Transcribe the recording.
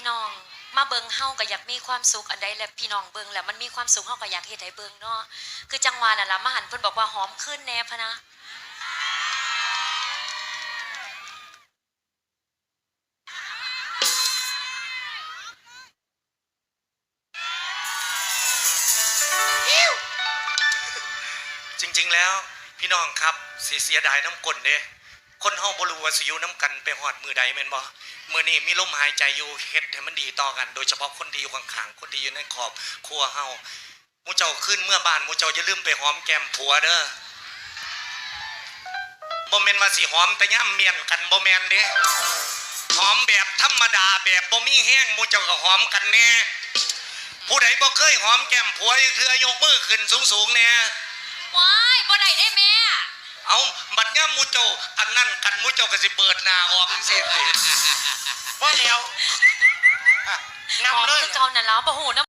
พี่น้อง มาเบิงเฮาก็อยากมีความสุขอันใดแหละพี่น้องเบิงแล้วมันมีความสุขเฮาก็อยากเฮ็ดให้เบิงเนาะคือจังหวะน่ะล่ะมาหันเพิ่นบอกว่าหอมขึ้นแน่พะนะจริงๆแล้วพี่น้องครับสิเสียดายน้ำกลเด้คนเฮาบ่รู้ว่าสิอยู่น้ำกันไปฮอดมือใดแม่นบ่ มื้อนี้มีลมหายใจอยู่เฮ็ดให้มันดีต่อกัน โดยเฉพาะคนที่อยู่ข้างๆคนที่อยู่ในครอบครัวเฮาหมู่เจ้าขึ้นเมื่อบ้านหมู่เจ้าอย่าลืมไปหอมแก้มผัวเด้อบ่แม่นว่าสิหอมแต่ย่ำเมียนกันบ่แม่นเด้หอมแบบธรรมดาแบบบ่มีแห้งหมู่เจ้าก็หอมกันแน่ผู้ใดบ่เคยหอมแก้มผัวคือยกมือขึ้นสูงๆแน่ว้ายบ่ได้ได้แม่เอาบัดเนี้ยมูเจ้าอันนั่นกันมูเจ้าก็สิเปิดหน้าออกสิ ว่าแล้วอะหอมนำเลยคือเก่านั่นแล้วบ่ฮู้นำ